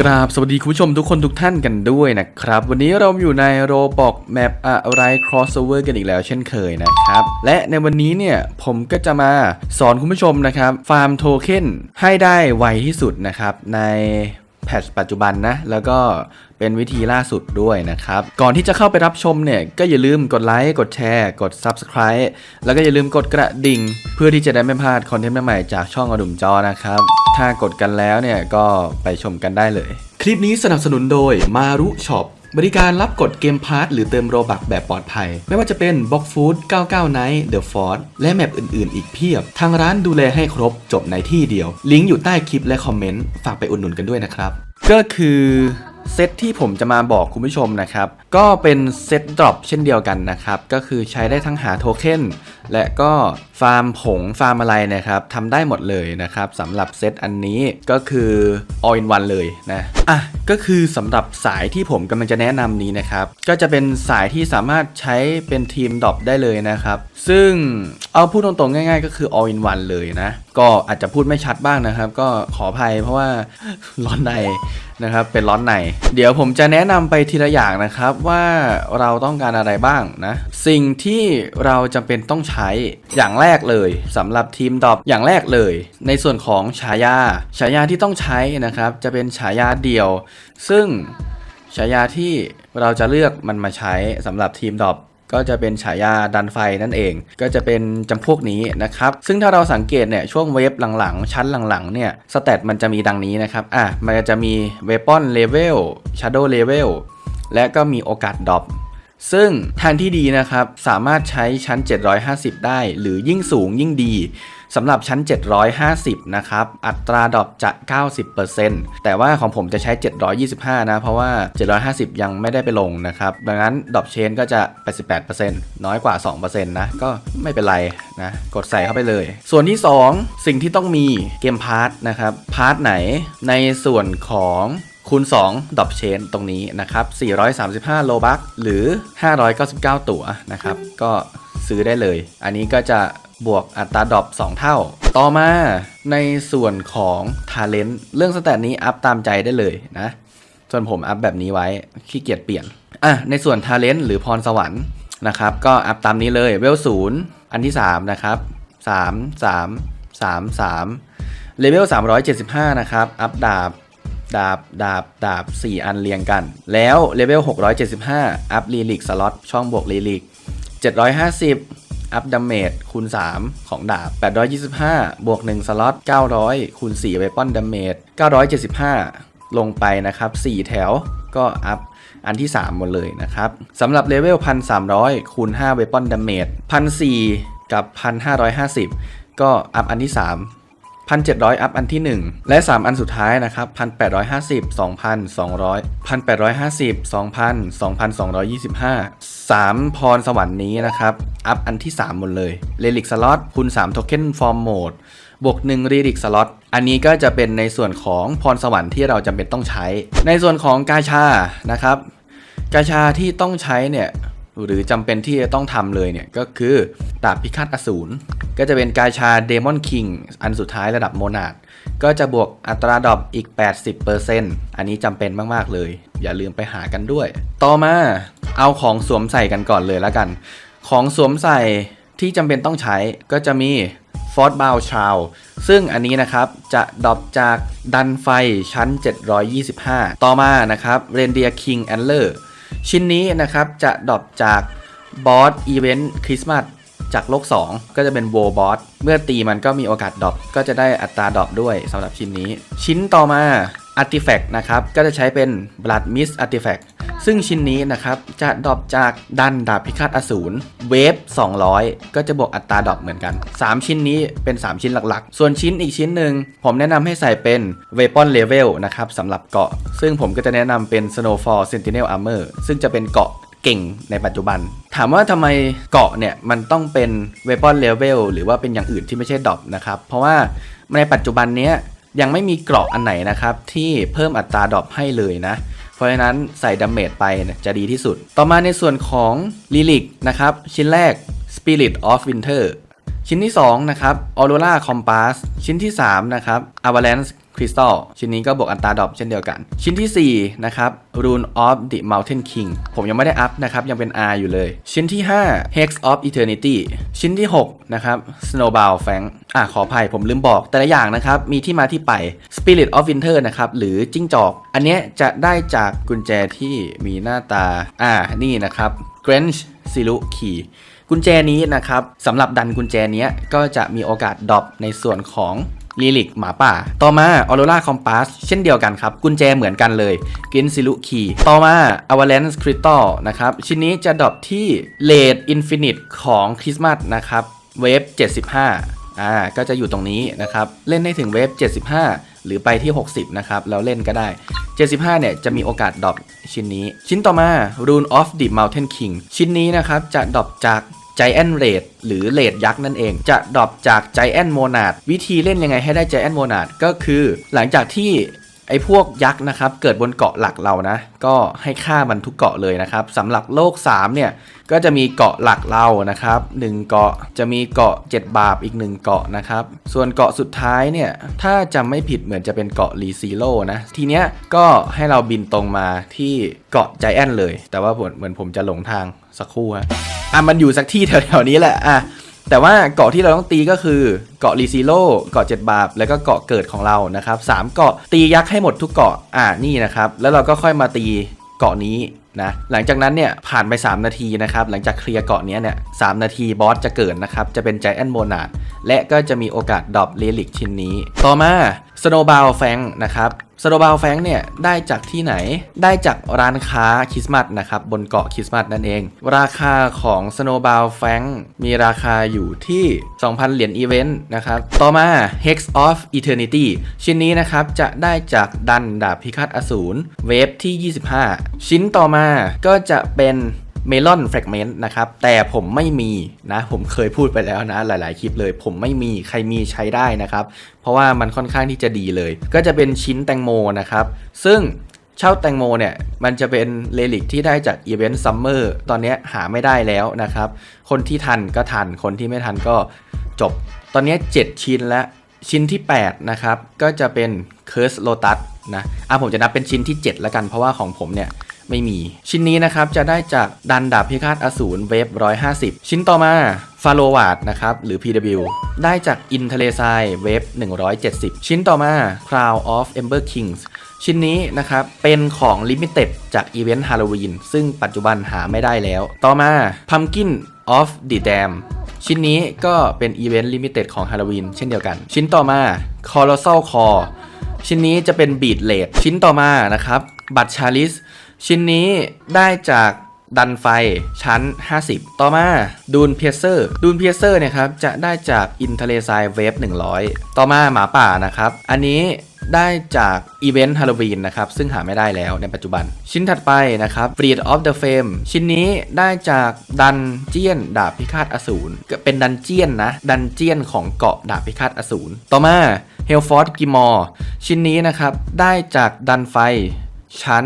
กราบสวัสดีคุณผู้ชมทุกคนทุกท่านกันด้วยนะครับ วันนี้เราอยู่ในโรบอกแมปอะไร crossover กันอีกแล้วเช่นเคยนะครับ และในวันนี้เนี่ยผมก็จะมาสอนคุณผู้ชมนะครับฟาร์มโทเค็นให้ได้ไวที่สุดนะครับในแพทช์ปัจจุบันนะ แล้วก็ เป็นวิธีล่าสุดด้วยนะครับ ก่อนที่จะเข้าไปรับชมเนี่ยก็อย่าลืมกดไลค์กดแชร์ กด Subscribe แล้วก็อย่าลืมกดกระดิ่ง เพื่อที่จะได้ไม่พลาดคอนเทนต์ใหม่จากช่องอดุมจอนะครับ ถ้ากดกันแล้วเนี่ยก็ไปชมกันได้เลย คลิปนี้สนับสนุนโดยมารุช็อปบริการรับกดเกมพาร์ทหรือเติมโรบักแบบปลอดภัย ไม่ว่าจะเป็น Box Food 99 Night The Force และแมปอื่นๆ อีกเพียบ ทางร้านดูแลให้ครบจบในที่เดียว ลิงก์อยู่ใต้คลิปและคอมเมนต์ ฝากไปอุดหนุนกันด้วยนะครับ ก็คือ เซตที่ผมจะมาบอกคุณผู้ชมนะครับ ก็เป็นเซตดรอปเช่นเดียวกันนะครับ ก็คือใช้ได้ทั้งหาโทเค็น และก็ฟาร์มผงฟาร์มอะไรนะครับทำได้หมดเลยนะครับสำหรับเซตอันนี้ก็คือ all in one เลยนะอะก็คือสำหรับสายที่ผมกำลังจะแนะนำนี้นะครับ ก็จะเป็นสายที่สามารถใช้เป็นทีมดอปได้เลยนะครับ ซึ่งเอาพูดตรงๆ ง่ายๆ ก็คือ all in one เลยนะ ก็อาจจะพูดไม่ชัดบ้างนะครับ ก็ขออภัยเพราะว่าร้อนในนะครับเป็นร้อนใน เดี๋ยวผมจะแนะนำไปทีละอย่างนะครับว่าเราต้องการอะไรบ้างนะ สิ่งที่เราจำเป็นต้องใช้อย่างแรกเลยสำหรับทีมดอปอย่างแรกเลย ในส่วนของฉายาฉายาที่ต้องใช้นะครับ จะเป็นฉายาเดี่ยว ซึ่งฉายาที่เราจะเลือกมันมาใช้สำหรับทีมดอปก็จะเป็นฉายาดันไฟนั่นเอง ก็จะเป็นจำพวกนี้นะครับ ซึ่งถ้าเราสังเกตเนี่ยช่วงเวฟหลังๆ ชั้นหลังๆเนี่ยสเตตมันจะมีดังนี้นะครับ อะ มันจะมีเวปอนเลเวลชาร์โดเลเวลและก็มีโอกาสดรอป ซึ่งทางที่ดีนะครับ สามารถใช้ชั้น 750 ได้ หรือยิ่งสูงยิ่งดีสำหรับชั้น 750 นะครับ อัตราดอปจะ 90%แต่ว่าของผมจะใช้ 725 นะ เพราะว่า 750 ยังไม่ได้ไปลงนะครับ ดังนั้นดอปเชนก็จะ 88%น้อยกว่า 2%นะ ก็ไม่เป็นไรนะ กดใส่เข้าไปเลย ส่วนที่ 2 สิ่งที่ต้องมีเกมพาร์ทนะครับ พาร์ทไหนในส่วนของ คูณ 2 ดอปเชนตรงนี้นะครับ 435 โลบัคหรือ 599 ตั๋วนะครับ ก็ซื้อได้เลย อันนี้ก็จะบวกอัตราดรอป2 เท่า ต่อมาในส่วนของ Talent เรื่องสแตทนี้อัพตามใจได้เลยนะ ส่วนผมอัพแบบนี้ไว้ ขี้เกียจเปลี่ยน อะ ในส่วน Talent หรือพรสวรรค์นะครับ ก็อัพตามนี้เลย เวลศูนย์อันที่ 3 นะครับ 3 3 3 3เลเวล375 นะครับ อัพดาบ ดาบ ดาบ ดาบ 4 อันเรียงกัน แล้วเลเวล 675 อัพลีลิกสล็อตช่องบวกลีลิก 750 อัพดาเมจคูณ 3 ของดาบ 825 บวก 1 สล็อต 900 คูณ4เวปอนดาเมจ 975 ลงไปนะครับ 4 แถวก็อัพอันที่ 3 หมดเลยนะครับสำหรับเลเวล 1,300 คูณ5เวปอนดาเมจ1,400 กับ 1,550 ก็อัพอันที่ 3 1,700 อัพอันที่ 1 และ 3 อันสุดท้ายนะครับ 1,850 2,200 1,850 2,000 2,225 3 พรสวรรค์นี้นะครับ อัพอันที่ 3 หมดเลยเรลิกสล็อตคูณ3โทเค็นฟอร์มโหมดบวก1รีลิกสล็อตอันนี้ก็จะเป็นในส่วนของพรสวรรค์ที่เราจำเป็นต้องใช้ ในส่วนของกาชานะครับกาชาที่ต้องใช้เนี่ย หรือจำเป็นที่จะต้องทำเลยเนี่ย ก็คือดาบพิฆาตอสูร ก็จะเป็นกายชาเดมอนคิงอันสุดท้ายระดับโมนาดก็จะบวกอัตราดรอปอีก 80%อันนี้จำเป็นมาก ๆ เลย อย่าลืมไปหากันด้วย ต่อมาเอาของสวมใส่กันก่อนเลยแล้วกัน ของสวมใส่ที่จำเป็นต้องใช้ก็จะมีฟอร์ b บ u ชาวซึ่งอันนี้นะครับจะดรอปจากดันไฟชั้น 725 ต่อมานะครับเรนเดียคิงแอนเลอร์ ชิ้นนี้นะครับจะดรอปจากบอสอีเวนต์คริสต์มาสจากโลก 2 ก็จะเป็นโวบอสเมื่อตีมันก็มีโอกาสดรอปก็จะได้อัตราดรอปด้วยสำหรับชิ้นนี้ ชิ้นต่อมาอาร์ติแฟกต์นะครับ ก็จะใช้เป็น Blood Mist Artifact ซึ่งชิ้นนี้นะครับจะดรอปจากดันดาบพิฆาตอสูรเวฟ 200 ก็จะบวกอัตราดรอปเหมือนกัน 3 ชิ้นนี้เป็น 3 ชิ้นหลักๆ ส่วนชิ้นอีกชิ้นหนึ่งผมแนะนำให้ใส่เป็น Weapon Level นะครับสำหรับเกาะ ซึ่งผมก็จะแนะนำเป็น Snowfall Sentinel Armor ซึ่งจะเป็นเกาะเก่งในปัจจุบัน ถามว่าทำไมเกาะเนี่ย มันต้องเป็น Weapon Level หรือว่าเป็นอย่างอื่นที่ไม่ใช่ดรอปนะครับ เพราะว่าในปัจจุบันเนี้ยยังไม่มีเกราะอันไหนนะครับ ที่เพิ่มอัตราดรอปให้เลยนะ ราะฉะนั้นใส่ดาเมจไปจะดีที่สุด ต่อมาในส่วนของลิลิกนะครับ ชิ้นแรก Spirit of Winter ชิ้นที่ 2 นะครับ Aurora Compass ชิ้นที่ 3 นะครับ Avalanche Crystal ชิ้นนี้ก็บวกอัตราดรอปเช่นเดียวกัน ชิ้นทีสี่ 4 นะครับ Rune of the Mountain King ผมยังไม่ได้อัพนะครับ ยังเป็น R อยู่เลย ชิ้นที่ 5 Hex of Eternity ชิ้นที่ 6 นะครับ Snowball Fang อะขออภัยผมลืมบอก แต่ละอย่างนะครับ มีที่มาที่ไป Spirit of Winter นะครับ หรือจิ้งจอก อันเนี้ยจะได้จากกุญแจที่มีหน้าตา อ่านี่นะครับ Grange Silu Key กุญแจนี้นะครับสำหรับดันกุญแจเนี้ยก็จะมีโอกาสดรอปในส่วนของลิลิกหมาป่า ต่อมาออโรราคอมปัสเช่นเดียวกันครับ กุญแจเหมือนกันเลยกินซิลุคีต่อมาอวาเลนส์คริสตัลนะครับ ชิ้นนี้จะดรอปที่เลดอินฟินิตของคริสต์มาสนะครับ เวฟ 75 อ่า ก็จะอยู่ตรงนี้นะครับ เล่นได้ถึงเวฟ 75 หรือไปที่ 60 นะครับ แล้วเล่นก็ได้ 75 เนี่ย จะมีโอกาสดรอปชิ้นนี้ ชิ้นต่อมา Rune of the Mountain King ชิ้นนี้นะครับจะดรอปจาก Giant Raid หรือเลดยักษ์นั่นเอง จะดรอปจาก Giant Monad วิธีเล่นยังไงให้ได้ Giant Monad ก็คือหลังจากที่ไอ้พวกยักษ์นะครับ เกิดบนเกาะหลักเรานะ ก็ให้ฆ่ามันทุกเกาะเลยนะครับสำหรับโลก 3 เนี่ย ก็จะมีเกาะหลักเรานะครับ1เกาะจะมีเกาะ 7 บาปอีก 1 เกาะนะครับ ส่วนเกาะสุดท้ายเนี่ย ถ้าจำไม่ผิดเหมือนจะเป็นเกาะรีซีโร่นะ ทีเนี้ยก็ให้เราบินตรงมาที่เกาะใจแอนเลย แต่ว่าเหมือนผมจะหลงทาง สักครู่ฮะอะมันอยู่สักที่แถวๆนี้แหละอะแต่ว่าเกาะที่เราต้องตีก็คือเกาะรีซิโลเกาะเจ็ดบาปแล้วก็เกาะเกิดของเรานะครับสามเกาะตียักษ์ให้หมดทุกเกาะอ่านี่นะครับ แล้วเราก็ค่อยมาตีเกาะนี้นะหลังจากนั้นเนี่ยผ่านไป 3 นาทีนะครับหลังจากเคลียร์เกาะเนี้ยเนี่ยสนาทีบอสจะเกิดนะครับจะเป็นใจแอนโมนาดและก็จะมีโอกาสดรอปเลลิกชิ้นนี้ ต่อมา สโนบาลแฟงนะครับสโนบาลแฟงเนี่ยได้จากที่ไหนได้จากร้านค้าคริสต์มาสนะครับบนเกาะคริสต์มาสนั่นเอง ราคาของสโนบาลแฟงมีราคาอยู่ที่ 2,000 เหรียญอีเวนต์นะครับต่อมา Hex of Eternity ชิ้นนี้นะครับจะได้จากดันดาบพิฆาตอสูรเวฟที่ 25 ชิ้นต่อมาก็จะเป็น เมลอนแฟกเมนต์นะครับ แต่ผมไม่มีนะ ผมเคยพูดไปแล้วนะ หลาย ๆ คลิปเลย ผมไม่มีใครมีใช้ได้นะครับ เพราะว่ามันค่อนข้างที่จะดีเลย ก็จะเป็นชิ้นแตงโมนะครับ ซึ่งเช่าแตงโมเนี่ย มันจะเป็นเลลิกที่ได้จากอีเวนต์ซัมเมอร์ตอนนี้หาไม่ได้แล้วนะครับ คนที่ทันก็ทัน คนที่ไม่ทันก็จบ ตอนนี้ 7 ชิ้นแล้วชิ้นที่ 8 นะครับ ก็จะเป็น Curse Lotus นะ อะผมจะนับเป็นชิ้นที่ 7 แล้วกัน เพราะว่าของผมเนี่ย ไม่มี ชิ้นนี้นะครับจะได้จากดันดาบพิฆาตอสูรเวฟ150 ชิ้นต่อมาฟาโลวาดนะครับหรือ PW ได้จากอินเทเลซายเวฟ170 ชิ้นต่อมา Crown of Ember Kings ชิ้นนี้นะครับ เป็นของ Limited จากอีเวนต์ฮาโลวีนซึ่งปัจจุบันหาไม่ได้แล้ว ต่อมา Pumpkin of the Dam ชิ้นนี้ก็เป็นอีเวนต์ลิมิเต็ดของฮาโลวีนเช่นเดียวกัน ชิ้นต่อมา Colossal Core ชิ้นนี้จะเป็นบีดเลดชิ้นต่อมานะครับบัตชาลิส ชิ้นนี้ได้จากดันไฟชั้น 50 ต่อมาดูนเพียเซอร์ดูนเพียเซอร์เนี่ยครับจะได้จากอินเทเลซายเวฟ100 ต่อมาหมาป่านะครับ อันนี้ได้จากอีเวนต์ฮาโลวีนนะครับ ซึ่งหาไม่ได้แล้วในปัจจุบัน ชิ้นถัดไปนะครับ Breed of the Fame ชิ้นนี้ได้จากดันเจียนดาบพิฆาตอสูรเป็นดันเจียนนะ ดันเจียนของเกาะดาบพิฆาตอสูรต่อมา Hellfort g i m o r ชิ้นนี้นะครับ ได้จากดันไฟ ชั้น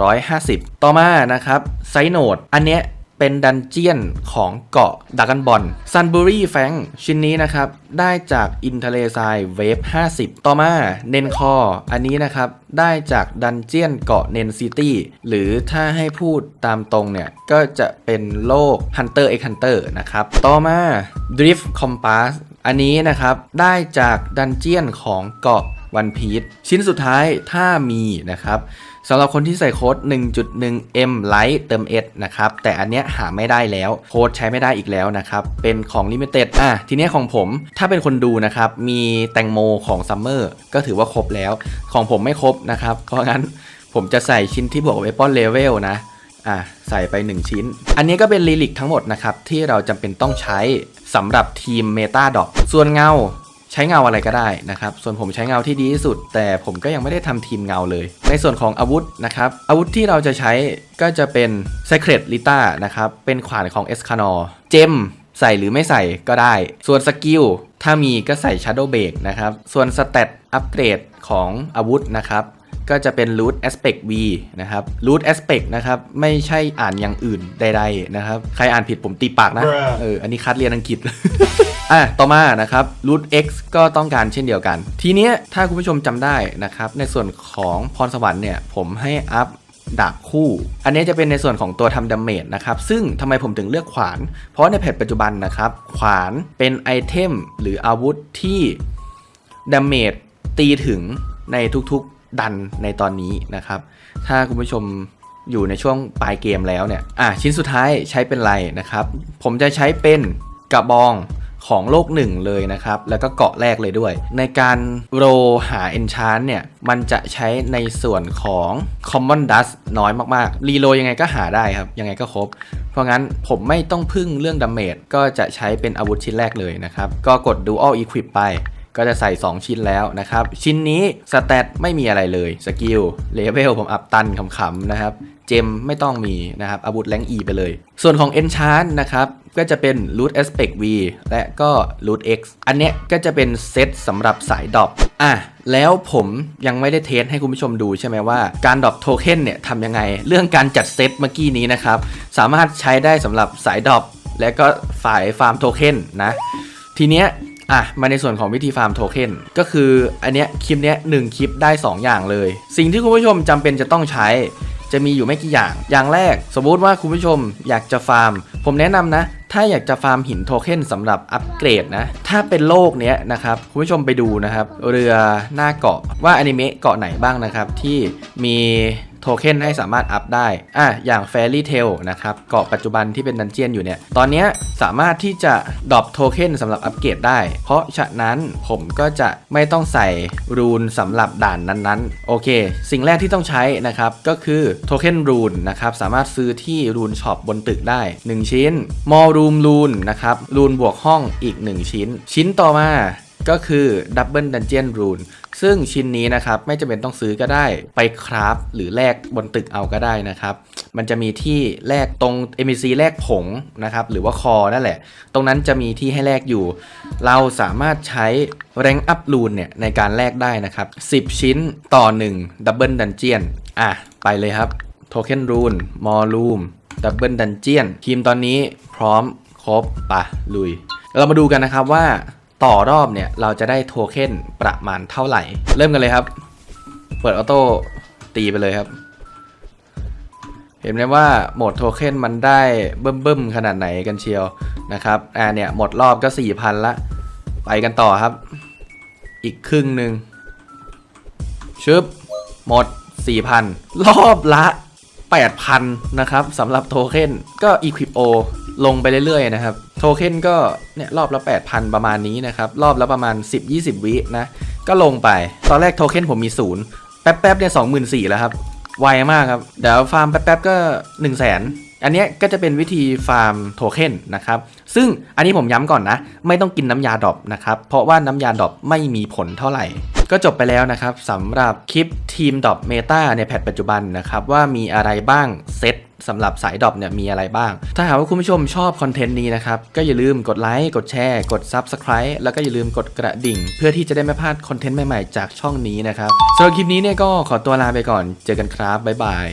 250 ต่อมานะครับไซโนดอันเนี้ยเป็นดันเจียนของเกาะดักกันบอลซันบูรี่แฟงชิ้นนี้นะครับ ได้จากอินเทเลไซเวฟ 50 ต่อมาเนนคออันนี้นะครับ ได้จากดันเจียนเกาะเนนซิตี้หรือถ้าให้พูดตามตรงเนี่ย ก็จะเป็นโลก Hunter x Hunter นะครับ ต่อมา Drift Compass อันนี้นะครับ ได้จากดันเจียนของเกาะ วันพีชชิ้นสุดท้ายถ้ามีนะครับสำหรับคนที่ใส่โค้ด 1.1 M Lite เติม S นะครับ แต่อันเนี้ยหาไม่ได้แล้ว โค้ดใช้ไม่ได้อีกแล้วนะครับ เป็นของ Limited อะ ทีเนี้ยของผม ถ้าเป็นคนดูนะครับ มีแตงโมของ Summer ก็ถือว่าครบแล้ว ของผมไม่ครบนะครับ เพราะงั้นผมจะใส่ชิ้นที่บวก Weapon Level นะ อะ ใส่ไป 1 ชิ้น อันนี้ก็เป็นลิลิกทั้งหมดนะครับ ที่เราจำเป็นต้องใช้สำหรับทีมเมตาดอกส่วนเงา ใช้เงาอะไรก็ได้นะครับ ส่วนผมใช้เงาที่ดีที่สุด แต่ผมก็ยังไม่ได้ทำทีมเงาเลย ในส่วนของอาวุธนะครับ อาวุธที่เราจะใช้ก็จะเป็น Secret l i t a นะครับ เป็นขวานของ e s c a n o r เจมใส่หรือไม่ใส่ก็ได้ ส่วนสกิลถ้ามีก็ใส่ Shadow b r e a k นะครับ ส่วนสเตตอัปเกรดของอาวุธนะครับ ก็จะเป็น root aspect v นะครับ root aspect นะครับ ไม่ใช่อ่านอย่างอื่นใดๆนะครับ ใครอ่านผิดผมตีปากนะ Bruh เออ อันนี้คัดเรียนอังกฤษ อะ ต่อมานะครับ root x ก็ต้องการเช่นเดียวกัน ทีเนี้ยถ้าคุณผู้ชมจำได้นะครับ ในส่วนของพรสวรรค์เนี่ย ผมให้อัพดาบคู่ อันนี้จะเป็นในส่วนของตัวทำดาเมจนะครับ ซึ่งทำไมผมถึงเลือกขวาน เพราะในแพทปัจจุบันนะครับ ขวานเป็นไอเทมหรืออาวุธที่ดาเมจตีถึงในทุกๆ ดันในตอนนี้นะครับ ถ้าคุณผู้ชมอยู่ในช่วงปลายเกมแล้วเนี่ย อะชิ้นสุดท้ายใช้เป็นไรนะครับ ผมจะใช้เป็นกระบองของโลกหนึ่งเลยนะครับ แล้วก็เกาะแรกเลยด้วย ในการโรหา enchant เนี่ย มันจะใช้ในส่วนของ common dust น้อยมากๆ รีโลยังไงก็หาได้ครับ ยังไงก็ครบ เพราะงั้นผมไม่ต้องพึ่งเรื่องดาเมจก็จะใช้เป็นอาวุธชิ้นแรกเลยนะครับ ก็กด dual equip ไป ก็จะใส่ 2 ชิ้นแล้วนะครับ ชิ้นนี้สเตตไม่มีอะไรเลยสกิลเลเวลผมอัพตันขำๆนะครับ เจมไม่ต้องมีนะครับอาวุธแรง E ไปเลย ส่วนของ Enchant นะครับก็จะเป็น Root Aspect V และก็ Root X อันเนี้ยก็จะเป็นเซตสำหรับสายดรอปอะแล้วผมยังไม่ได้เทสให้คุณผู้ชมดูใช่ไหมว่าการดรอปโทเค็นเนี่ยทำยังไง เรื่องการจัดเซตเมื่อกี้นี้นะครับ สามารถใช้ได้สำหรับสายดรอปและก็ฝ่ายฟาร์มโทเค็นนะ ทีเนี้ย อะมาในส่วนของวิธีฟาร์มโทเค็นก็คืออันเนี้ยคลิปเนี้ยหนึ่งคลิปได้ 2 อย่างเลย สิ่งที่คุณผู้ชมจำเป็นจะต้องใช้ จะมีอยู่ไม่กี่อย่าง อย่างแรก สมมุติว่าคุณผู้ชมอยากจะฟาร์ม ผมแนะนำนะ ถ้าอยากจะฟาร์มหินโทเค็นสำหรับอัปเกรดนะ ถ้าเป็นโลกเนี้ยนะครับคุณผู้ชมไปดูนะครับ เรือหน้าเกาะว่าอนิเมะเกาะไหนบ้างนะครับที่มี โทเค็นให้สามารถอัพได้ อะ อย่าง Fairy Tail นะครับ เกาะปัจจุบันที่เป็นดันเจียนอยู่เนี่ย ตอนนี้สามารถที่จะดรอปโทเค็นสำหรับอัปเกรดได้ เพราะฉะนั้นผมก็จะไม่ต้องใส่รูนสำหรับด่านนั้นๆ โอเค สิ่งแรกที่ต้องใช้นะครับ ก็คือโทเค็นรูนนะครับ สามารถซื้อที่รูนช็อปบนตึกได้ 1 ชิ้น มอลรูมรูนนะครับ รูนบวกห้องอีก 1 ชิ้น ชิ้นต่อมา ก็คือดับเบิลดันเจียนรูนซึ่งชิ้นนี้นะครับไม่จำเป็นต้องซื้อก็ได้ไปคราฟหรือแลกบนตึกเอาก็ได้นะครับ มันจะมีที่แลกตรง MBC แลกผงนะครับหรือว่าคอนั่นแหละ ตรงนั้นจะมีที่ให้แลกอยู่ เราสามารถใช้แรงอัพรูนเนี่ยในการแลกได้นะครับ 10 ชิ้นต่อ1ดับเบิลดันเจียนอะ ไปเลยครับโทเค็นรูนมอลรูมดับเบิลดันเจียนทีมตอนนี้พร้อมครบปะลุย เรามาดูกันนะครับว่า ต่อรอบเนี่ยเราจะได้โทเค็นประมาณเท่าไหร่ เริ่มกันเลยครับ เปิดออโต้ตีไปเลยครับ เห็นไหมว่าโหมดโทเค็นมันได้เบิ่มๆขนาดไหนกันเชียวนะครับอ่าเนี่ยหมดรอบก็ 4,000 ละ ไปกันต่อครับ อีกครึ่งหนึ่งชึบหมด 4,000 รอบละ 8,000 นะครับสำหรับโทเค็นก็ Equip O ลงไปเรื่อยๆนะครับ เค็นก็เนี่ยรอบละ 8,000 ประมาณนี้นะครับ รอบละประมาณ 10-20 วินะ ก็ลงไป ตอนแรกโทเค็นผมมีศูนย์แป๊บๆเนี่ย24,000แล้วครับ ไวมากครับ เดี๋ยวฟาร์มแป๊บๆก็ 1 0 0 0 0แสนอันนี้ก็จะเป็นวิธีฟาร์มโทเค็นนะครับ ซึ่งอันนี้ผมย้ำก่อนนะ ไม่ต้องกินน้ำยาดรอปนะครับ เพราะว่าน้ำยาดรอปไม่มีผลเท่าไหร่ ก็จบไปแล้วนะครับสำหรับคลิปทีมดรอปเมตาในแพทปัจจุบันนะครับ ว่ามีอะไรบ้างเซต สำหรับสายดรอปเนี่ยมีอะไรบ้าง ถ้าหากว่าคุณผู้ชมชอบคอนเทนต์นี้นะครับ ก็อย่าลืมกดไลค์กดแชร์ กด Subscribe แล้วก็อย่าลืมกดกระดิ่ง เพื่อที่จะได้ไม่พลาดคอนเทนต์ใหม่ๆ จากช่องนี้นะครับสำหรับคลิปนี้เนี่ยก็ขอตัวลาไปก่อนเจอกันครับบ๊ายบาย